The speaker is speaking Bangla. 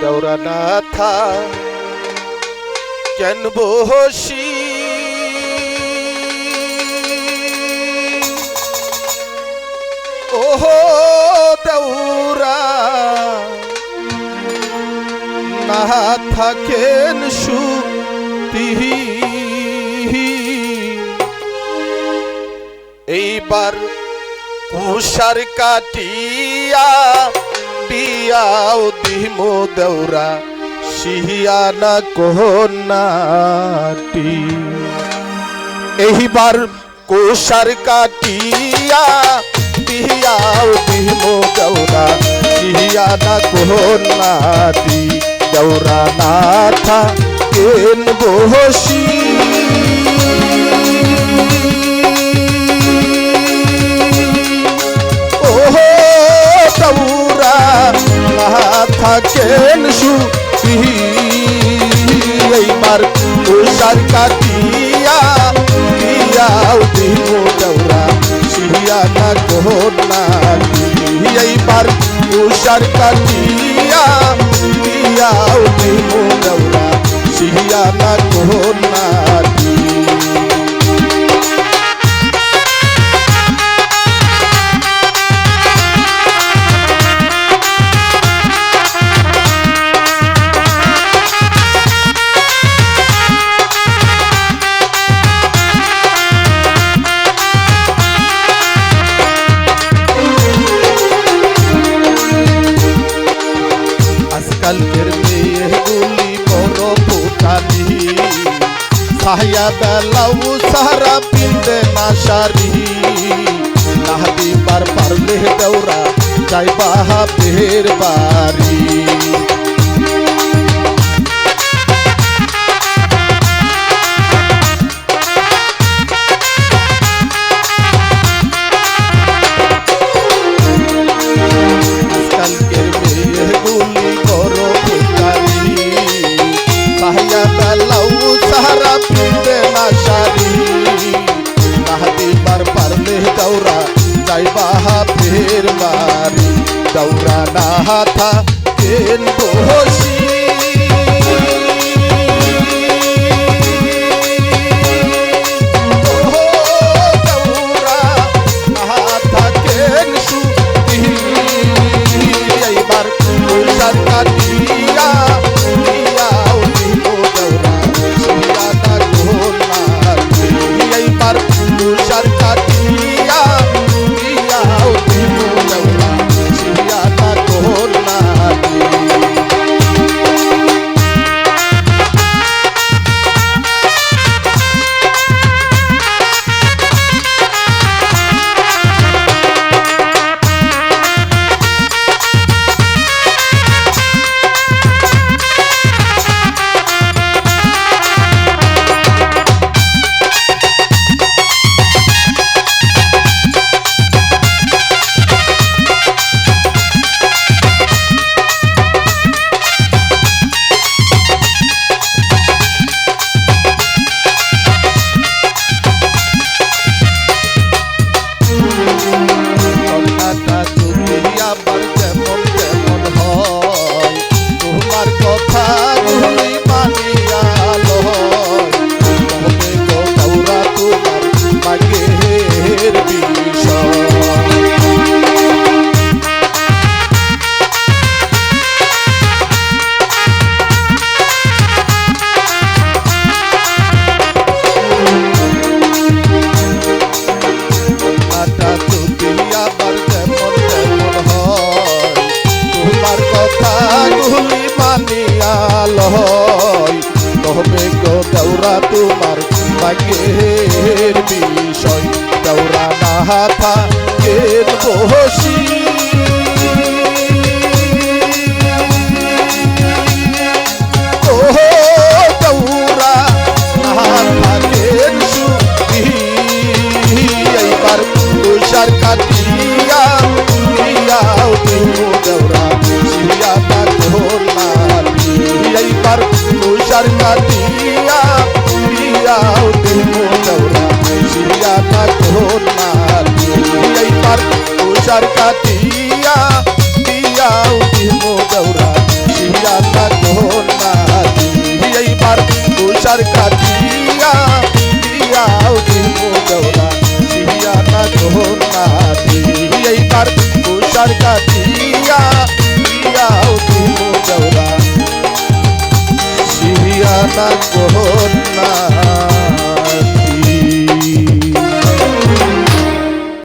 দেওরা না থা কেন বসি ওহো দেউরা না থাকেন সুতিহি? এইবার কুষার কাটিয়া বিয়াও দিমো দেউরা শিহিয়ানা কোহনাটি। এইবার কুষার কাটিয়া বিয়াও দিমো দেউরা শিহিয়ানা কোহনাটি। দেউরা নাথা কেন বসি? সুখী এইবার তুষার কাটিয়া, দিয়াও দিব দৌড়া সিহিয়া না কোহনা এইবার তুষার কাটিয়া, দিয়াও দিব দৌড়া সিহিয়া না কোহনা সাহিয়া বেলাও সারা পিন্দে না সারি। নাহাতি বার পারলে দেওরা যাইবা ফের বাড়ি। বাড়ি দৌড়া না হাথা কেন বসি? মানিয়া লয় তবে গো দেওরা তোমার ভাগ্যের বিষয়। দেওরা না হাথা কেন বসি शर्मा दिया दिया दिनो नवरा सिया का कोना दिया पर उषर का दिया दिया दिनो नवरा सिया का कोना दिया पर उषर का दिया दिया दिनो नवरा सिया का कोना पर उषर का दिया दिया না কন্যা